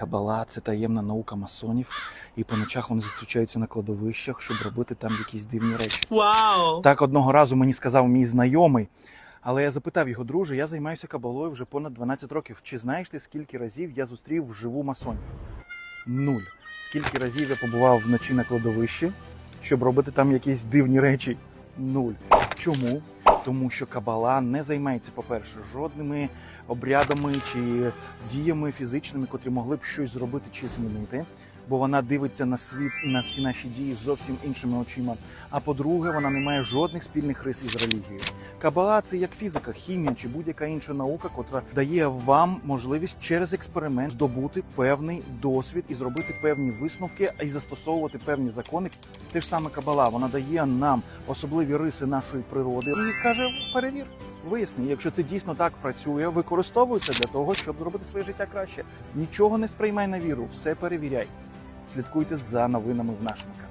Кабала це таємна наука масонів, і по ночах вони зустрічаються на кладовищах, щоб робити там якісь дивні речі. Вау! Так одного разу мені сказав мій знайомий. Але я запитав його, друже, я займаюся кабалою вже понад 12 років. Чи знаєш ти, скільки разів я зустрів вживу масонів? Нуль. Скільки разів я побував вночі на кладовищі, щоб робити там якісь дивні речі? Нуль. Чому? Тому що кабала не займається, по-перше, жодними обрядами чи діями фізичними, котрі могли б щось зробити чи змінити. Бо вона дивиться на світ і на всі наші дії зовсім іншими очима. А по-друге, вона не має жодних спільних рис із релігією. Кабала це як фізика, хімія чи будь-яка інша наука, котра дає вам можливість через експеримент здобути певний досвід і зробити певні висновки, й застосовувати певні закони. Те ж саме кабала, вона дає нам особливі риси нашої природи і каже: перевір. Виясни, якщо це дійсно так працює, використовуй це для того, щоб зробити своє життя краще. Нічого не сприймай на віру, все перевіряй. Слідкуйте за новинами в нашому каналі.